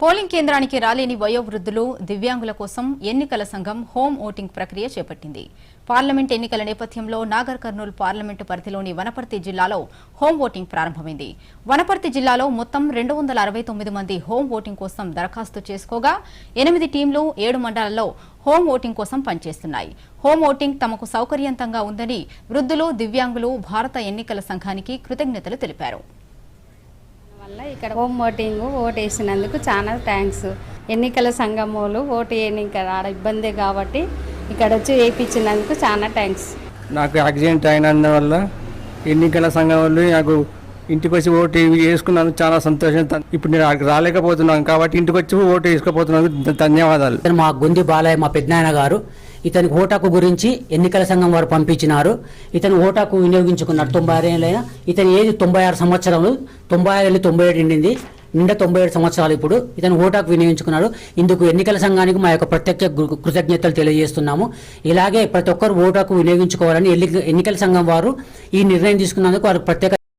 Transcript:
Polling కేంద్రానికి రాలేని వయోవృద్ధులు దివ్యాంగుల కోసం ఎన్నికల సంఘం హోం ఓటింగ్ ప్రక్రియ చేపట్టింది. పార్లమెంట్ ఎన్నికల నేపథ్యంలో నాగర్ కర్నూలు పార్లమెంటు పరిధిలోని వనపర్తి జిల్లాలో హోం ఓటింగ్ ప్రారంభమైంది. వనపర్తి జిల్లాలో మొత్తం రెండు వందల అరవై తొమ్మిది మంది హోం ఓటింగ్ కోసం దరఖాస్తు చేసుకోగా ఎనిమిది టీంలు ఏడు మండలాల్లో హోం ఓటింగ్ కోసం పనిచేస్తున్నాయి. హోం ఓటింగ్ తమకు సౌకర్యవంతంగా ఉందని వృద్ధులు దివ్యాంగులు భారత ఎన్నికల సంఘానికి కృతజ్ఞతలు తెలిపారు. వల్ల ఇక్కడ హోమ్ ఓటింగ్ ఓటు వేసినందుకు చాలా థ్యాంక్స్ ఎన్నికల సంఘములు ఓటు వేయడానికి ఆడ ఇబ్బంది కాబట్టి ఇక్కడ వచ్చి వేయించినందుకు చాలా థ్యాంక్స్ నాకు యాక్సిడెంట్ అయినందువల్ల ఎన్నికల సంఘం వాళ్ళు నాకు ఇంటికి వచ్చి ఓటు వేసుకున్నాను చాలా సంతోషం. ఇప్పుడు నేను అక్కడికి రాలేకపోతున్నాను కాబట్టి ఇంటికి వచ్చి ఓటు వేసుకోపోతున్నాను ధన్యవాదాలు. ఇతను మా గుంది బాలయ్య మా పెద్దనాయన గారు. ఇతనికి ఓటాకు గురించి ఎన్నికల సంఘం వారు పంపించినారు. ఇతను ఓటాకు వినియోగించుకున్నాడు. తొంభై ఆరు ఏళ్ళైనా ఏది తొంభై ఆరు సంవత్సరాలు తొంభై ఆరు వెళ్ళి తొంభై ఏడు నిండింది నిండా తొంభై ఏడు సంవత్సరాలు ఇప్పుడు ఇతను ఓటాకు వినియోగించుకున్నాడు. ఇందుకు ఎన్నికల సంఘానికి మా యొక్క ప్రత్యేక కృతజ్ఞతలు తెలియజేస్తున్నాము. ఇలాగే ప్రతి ఒక్కరు ఓటాకు వినియోగించుకోవాలని ఎన్నికల సంఘం వారు ఈ నిర్ణయం తీసుకున్నందుకు వారికి ప్రత్యేక